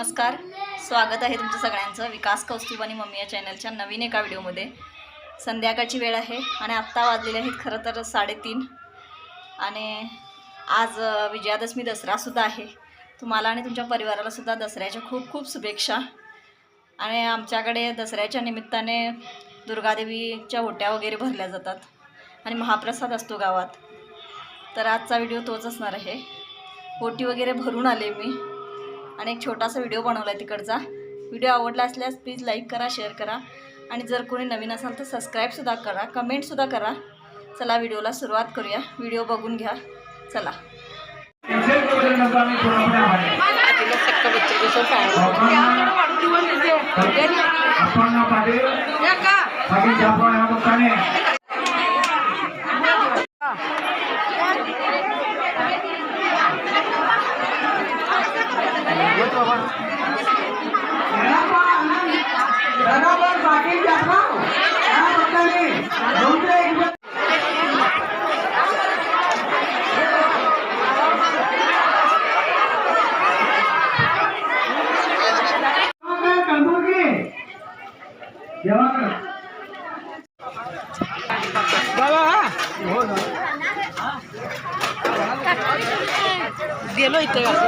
नमस्कार. स्वागत आहे तुमचं सगळ्यांचं. विकास कौस्तुभ आणि मम्मी या चॅनलच्या नवीन एका व्हिडिओमध्ये. संध्याकाळची वेळ आहे आणि आत्ता वाजलेले आहेत खरं तर साडेतीन. आणि आज विजयादशमी दसरासुद्धा आहे. तुम्हाला आणि तुमच्या परिवारालासुद्धा दसऱ्याच्या खूप खूप शुभेच्छा. आणि आमच्याकडे दसऱ्याच्या निमित्ताने दुर्गादेवीच्या ओट्या वगैरे भरल्या जातात आणि महाप्रसाद असतो गावात. तर आजचा व्हिडिओ तोच असणार आहे. ओटी वगैरे भरून आले मी. आणि एक छोटासा व्हिडिओ बनवला आहे तिकडचा. व्हिडिओ आवडला असल्यास प्लीज लाईक करा शेअर करा. आणि जर कोणी नवीन असाल तर सबस्क्राईबसुद्धा करा कमेंटसुद्धा करा. चला व्हिडिओला सुरुवात करूया. व्हिडिओ बघून घ्या. चला. দিলো ইতে গেছে